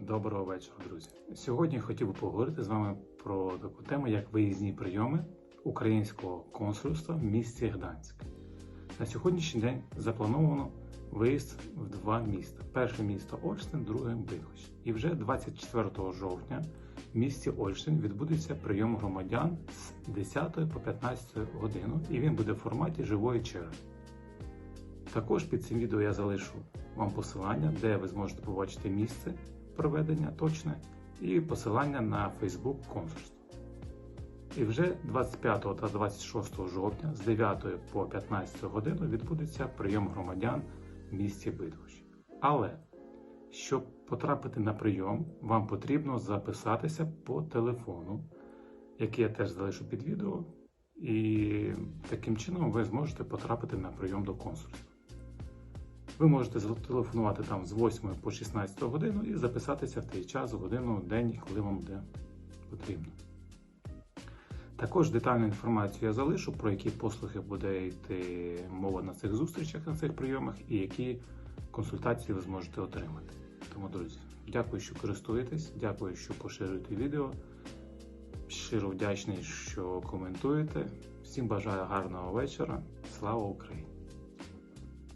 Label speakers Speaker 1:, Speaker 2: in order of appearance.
Speaker 1: Доброго вечора, друзі. Сьогодні хотів би поговорити з вами про таку тему, як виїзні прийоми українського консульства в місті Гданськ. На сьогоднішній день заплановано виїзд в два міста: перше місто Ольштин, друге Бидгощ. І вже 24 жовтня в місті Ольштин відбудеться прийом громадян з 10 по 15 годину, і він буде в форматі живої черги. Також під цим відео я залишу вам посилання, де ви зможете побачити місце проведення точне і посилання на Facebook консульства. І вже 25 та 26 жовтня з 9 по 15 годину відбудеться прийом громадян в місті Бидгощ. Але щоб потрапити на прийом, вам потрібно записатися по телефону, який я теж залишу під відео, і таким чином ви зможете потрапити на прийом до консульства. Ви можете зателефонувати там з 8 по 16 годину і записатися в той час, годину, день, коли вам буде потрібно. Також детальну інформацію я залишу, про які послуги буде йти мова на цих зустрічах, на цих прийомах і які консультації ви зможете отримати. Тому, друзі, дякую, що користуєтесь, дякую, що поширюєте відео. Щиро вдячний, що коментуєте. Всім бажаю гарного вечора. Слава Україні!